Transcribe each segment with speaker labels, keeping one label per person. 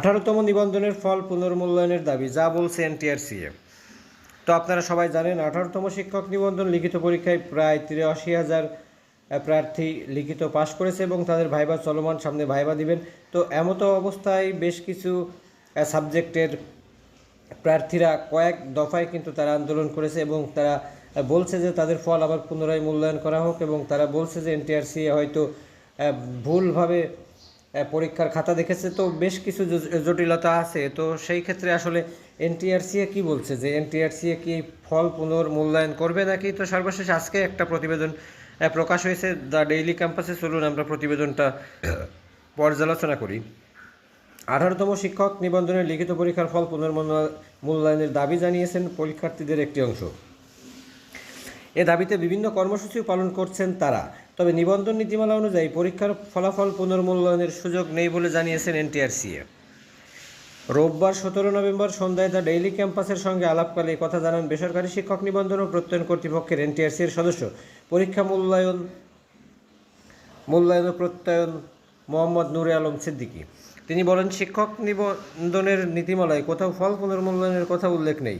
Speaker 1: আঠারোতম নিবন্ধনের ফল পুনর্মূল্যায়নের দাবি, যা বলছে এনটিআরসিএ তো আপনারা সবাই জানেন, আঠারোতম শিক্ষক নিবন্ধন লিখিত পরীক্ষায় প্রায় তিরাশি হাজার প্রার্থী লিখিত পাশ করেছে এবং তাদের ভাইবা চলমান সামনে ভাইবা দিবেন। তো এমতো অবস্থায় বেশ কিছু সাবজেক্টের প্রার্থীরা কয়েক দফায় কিন্তু তারা আন্দোলন করেছে এবং তারা বলছে যে তাদের ফল আবার পুনরায় মূল্যায়ন করা হোক এবং তারা বলছে যে এনটিআরসি হয়তো ভুলভাবে পরীক্ষার খাতা দেখেছে, তো বেশ কিছু জটিলতা আছে। তো সেই ক্ষেত্রে আসলে এনটিআরসিএ কি বলছে? যে এনটিআরসিএ কি ফল পুনর্মূল্যায়ন করবে নাকি? তো সর্বশেষ আজকে একটা প্রতিবেদন প্রকাশ হয়েছে, দ্য ডেইলি ক্যাম্পাসে চলুন আমরা প্রতিবেদনটা পর্যালোচনা করি। আঠারোতম শিক্ষক নিবন্ধনের লিখিত পরীক্ষার ফল পুনর্মূল্যায়নের দাবি জানিয়েছেন পরীক্ষার্থীদের একটি অংশ। এ দাবিতে বিভিন্ন কর্মসূচিও পালন করছেন তারা। তবে নিবন্ধন নীতিমালা অনুযায়ী পরীক্ষার ফলাফল পুনর্মূল্যায়নের সুযোগ নেই বলে জানিয়েছেন এনটিআরসিএ রোববার সতেরো নভেম্বর সন্ধ্যায় দ্য ডেইলি ক্যাম্পাসের সঙ্গে আলাপকালে কথা জানান বেসরকারি শিক্ষক নিবন্ধন ও প্রত্যয়ন কর্তৃপক্ষের এনটিআরসি এর সদস্য। পরীক্ষা মূল্যায়ন মূল্যায়ন ও প্রত্যয়ন মোহাম্মদ নুরে আলম সিদ্দিকী। তিনি বলেন, শিক্ষক নিবন্ধনের নীতিমালায় কোথাও ফল পুনর্মূল্যায়নের কথা উল্লেখ নেই।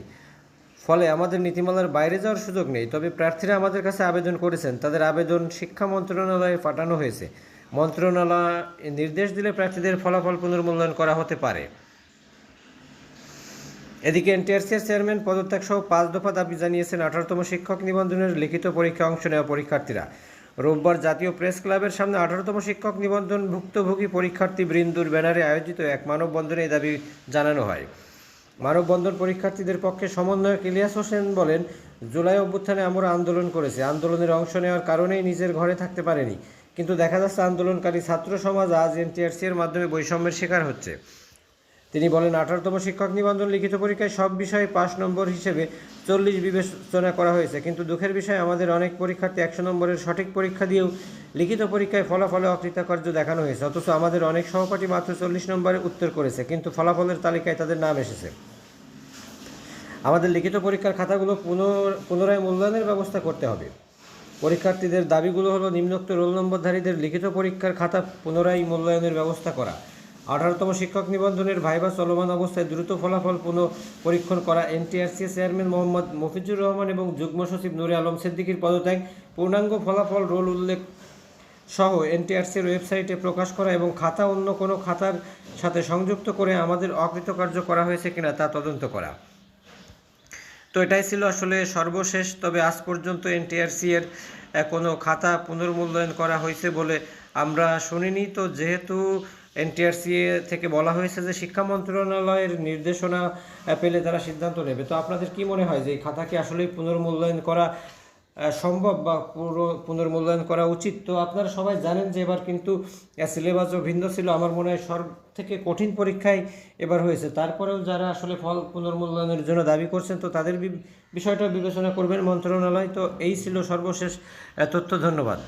Speaker 1: ফলে আমাদের নীতিমালার বাইরে যাওয়ার সুযোগ নেই। তবে প্রার্থীরা আমাদের কাছে আবেদন করেছেন। তাদের আবেদন শিক্ষা মন্ত্রণালয়ে পাঠানো হয়েছে। মন্ত্রণালয় নির্দেশ দিলে প্রার্থীদের ফলাফল পুনর্মূল্যায়ন করা হতে পারে। এদিকে এনটিআরসির চেয়ারম্যান পদত্যাগ সহ পাঁচ দফা দাবি জানিয়েছেন আঠারোতম শিক্ষক নিবন্ধনের লিখিত পরীক্ষা অংশ নেওয়া পরীক্ষার্থীরা। রোববার জাতীয় প্রেস ক্লাবের সামনে আঠারোতম শিক্ষক নিবন্ধন ভুক্তভোগী পরীক্ষার্থী বৃন্দুর ব্যানারে আয়োজিত এক মানববন্ধনে এই দাবি জানানো হয়। মানববন্ধন পরীক্ষার্থীদের পক্ষে সমন্বয়ক ইলিয়াস হোসেন বলেন, জুলাই অভ্যুত্থানে আমরা আন্দোলন করেছি। আন্দোলনের অংশ নেওয়ার কারণেই নিজের ঘরে থাকতে পারেনি। কিন্তু দেখা যাচ্ছে আন্দোলনকারী ছাত্র সমাজ আজ এনটিআরসি এর মাধ্যমে বৈষম্যের শিকার হচ্ছে। তিনি বলেন, আঠারোতম শিক্ষক নিবন্ধন লিখিত পরীক্ষায় সব বিষয়ে পাশ নম্বর হিসেবে চল্লিশ বিবেচনা করা হয়েছে। কিন্তু দুঃখের বিষয়, আমাদের অনেক পরীক্ষার্থী একশো নম্বরের সঠিক পরীক্ষা দিয়েও লিখিত পরীক্ষায় ফলাফলে অকৃতকার্য দেখানো হয়েছে। অথচ আমাদের অনেক সহপাঠী মাত্র চল্লিশ নম্বরে উত্তর করেছে, কিন্তু ফলাফলের তালিকায় তাদের নাম এসেছে। আমাদের লিখিত পরীক্ষার খাতাগুলো পুনর পুনরায় মূল্যায়নের ব্যবস্থা করতে হবে। পরীক্ষার্থীদের দাবিগুলো হলো নিম্নোক্ত রোল নম্বরধারীদের লিখিত পরীক্ষার খাতা পুনরায় মূল্যায়নের ব্যবস্থা করা। আঠারোতম শিক্ষক নিবন্ধনের ভাইবা চলমান অবস্থায় দ্রুত ফলাফল পুনঃ পরীক্ষণ করা এনটিআরসি চেয়ারম্যান মোহাম্মদ মফিজুর রহমান এবং যুগ্ম সচিব নুরে আলম সিদ্দিকির পদত্যাগ, পূর্ণাঙ্গ ফলাফল রোল উল্লেখ সহ এনটিআরসির ওয়েবসাইটে প্রকাশ করা এবং খাতা অন্য কোনো খাতার সাথে সংযুক্ত করে আমাদের অকৃতকার্য করা হয়েছে কিনা তা তদন্ত করা। তো এটাই ছিল আসলে সর্বশেষ, তবে আজ পর্যন্ত এনটিআরসি এর কোনো খাতা পুনর্মূল্যায়ন করা হয়েছে বলে আমরা শুনিনি। তো যেহেতু এনটিআরসি থেকে বলা হয়েছে যে শিক্ষা মন্ত্রণালয়ের নির্দেশনা পেলে তারা সিদ্ধান্ত নেবে, তো আপনাদের কি মনে হয় যে এই খাতাকে আসলেই পুনর্মূল্যায়ন করা সম্ভব বা পুনর্মূল্যায়ন করা উচিত। তো আপনারা সবাই জানেন যে এবার কিন্তু সিলেবাসও ভিন্ন ছিল। আমার মনে হয় সব থেকে কঠিন পরীক্ষায় এবার হয়েছে। তারপরেও যারা আসলে ফল পুনর্মূল্যায়নের জন্য দাবি করছেন, তো তাদের বিষয়টা বিবেচনা করবেন মন্ত্রণালয়। তো এই ছিল সর্বশেষ তথ্য। ধন্যবাদ।